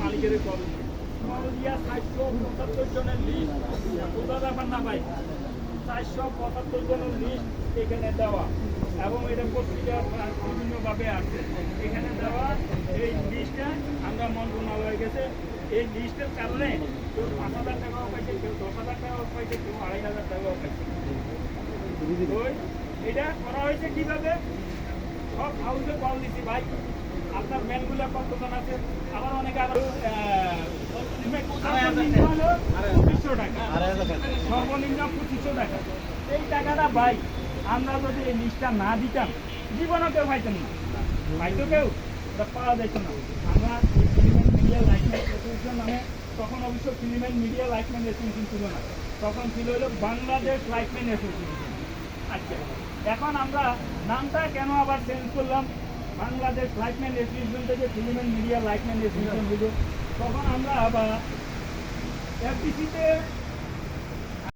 মালিকের পঁচাত্তর জনের লিস্ট চারশো পঁচাত্তর জনের লিস্ট এখানে দেওয়া এবং এটা পত্রিকা বিভিন্নভাবে আছে এখানে দেওয়া এই লিস্টটা আমরা মন্ত্রণালয়ের কাছে এই লিস্টের কারণে কেউ পাঁচ হাজার টাকাও পাইছে, কেউ দশ হাজার টাকাও পাইছে, কেউ আড়াই হাজার টাকাও পাইছে। এটা করা হয়েছে কীভাবে সব হাউসে কল দিছি ভাই আপনার ম্যানগুলো কতজন আছে আবার অনেকে পঁচিশশো টাকা সর্বনিম্ন পঁচিশশো টাকা এই টাকাটা ভাই আমরা যদি এই লিস্টটা না দিতাম জীবনে কেউ না পাইতো কেউ পাওয়া যেত না আমরা মিডিয়া নামে তখন অবশ্য ফিলিমেন্ট মিডিয়া লাইফমেন্ট অ্যাসোসিয়েশন ছিল না তখন ছিল হলো বাংলাদেশ লাইফমেন্ট অ্যাসোসিয়েশন আচ্ছা এখন আমরা নামটা কেন আবার চেঞ্জ করলাম? বাংলাদেশ লাইফম্যান অ্যাসোসিয়েশন থেকে ফিলিমেন্ট মিডিয়া লাইফম্যান অ্যাসোসিয়েশন হলো তখন আমরা আবার এফডিসিতে